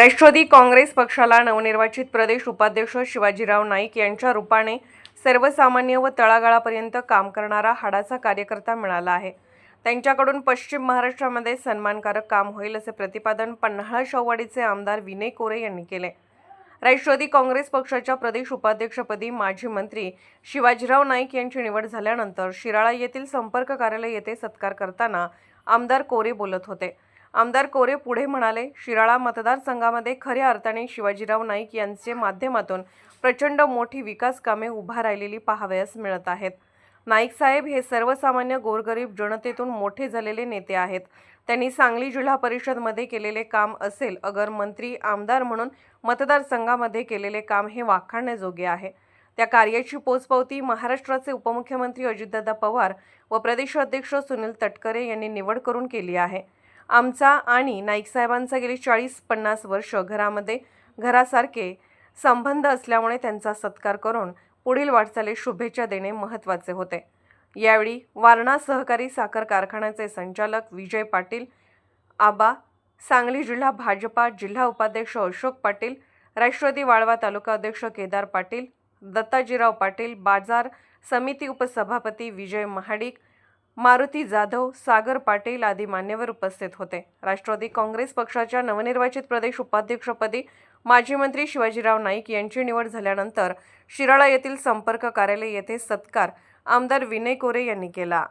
राष्ट्रवादी काँग्रेस पक्षाला नवनिर्वाचित प्रदेश उपाध्यक्ष शिवाजीराव नाईक यांच्या रूपाने सर्वसामान्य व तळागाळापर्यंत काम करणारा हाडाचा कार्यकर्ता मिळाला आहे. त्यांच्याकडून पश्चिम महाराष्ट्रामध्ये सन्मानकारक काम होईल असे प्रतिपादन पन्हाळा शाहूवाडीचे आमदार विनय कोरे यांनी केले. राष्ट्रवादी काँग्रेस पक्षाच्या प्रदेश उपाध्यक्षपदी माजी मंत्री शिवाजीराव नाईक यांची निवड झाल्यानंतर शिराळा येथील संपर्क कार्यालय येथे सत्कार करताना आमदार कोरे बोलत होते. आमदार कोरे पुढे म्हणाले शिराळा मतदारसंघामध्ये खऱ्या अर्थाने शिवाजीराव नाईक यांचे माध्यमातून प्रचंड मोठी विकास कामे उभा राहिलेली पाहावयास मिळत आहेत. नाईक साहेब हे सर्वसामान्य गोरगरीब जनतेतून मोठे झालेले नेते आहेत. त्यांनी सांगली जिल्हा परिषदमध्ये केलेले काम असेल अगर मंत्री आमदार म्हणून मतदारसंघामध्ये केलेले काम हे वाखाणण्याजोगे आहे. त्या कार्याची पोचपावती महाराष्ट्राचे उपमुख्यमंत्री अजितदादा पवार व प्रदेशाध्यक्ष सुनील तटकरे यांनी निवड करून केली आहे. आमचा आणि नाईक साहेबांचा गेली चाळीस पन्नास वर्ष घरामध्ये घरासारखे संबंध असल्यामुळे त्यांचा सत्कार करून पुढील वाटचालीस शुभेच्छा देणे महत्त्वाचे होते. यावेळी वारणा सहकारी साखर कारखान्याचे संचालक विजय पाटील आबा सांगली जिल्हा भाजपा जिल्हा उपाध्यक्ष अशोक पाटील राष्ट्रवादी वाळवा तालुका अध्यक्ष केदार पाटील दत्ताजीराव पाटील बाजार समिती उपसभापती विजय महाडिक मारुती जाधव सागर पाटील आदी मान्यवर उपस्थित होते. राष्ट्रवादी काँग्रेस पक्षाच्या नवनिर्वाचित प्रदेश उपाध्यक्षपदी माजी मंत्री शिवाजीराव नाईक यांची निवड झाल्यानंतर शिराळा येथील संपर्क कार्यालय येथे सत्कार आमदार विनय कोरे यांनी केला.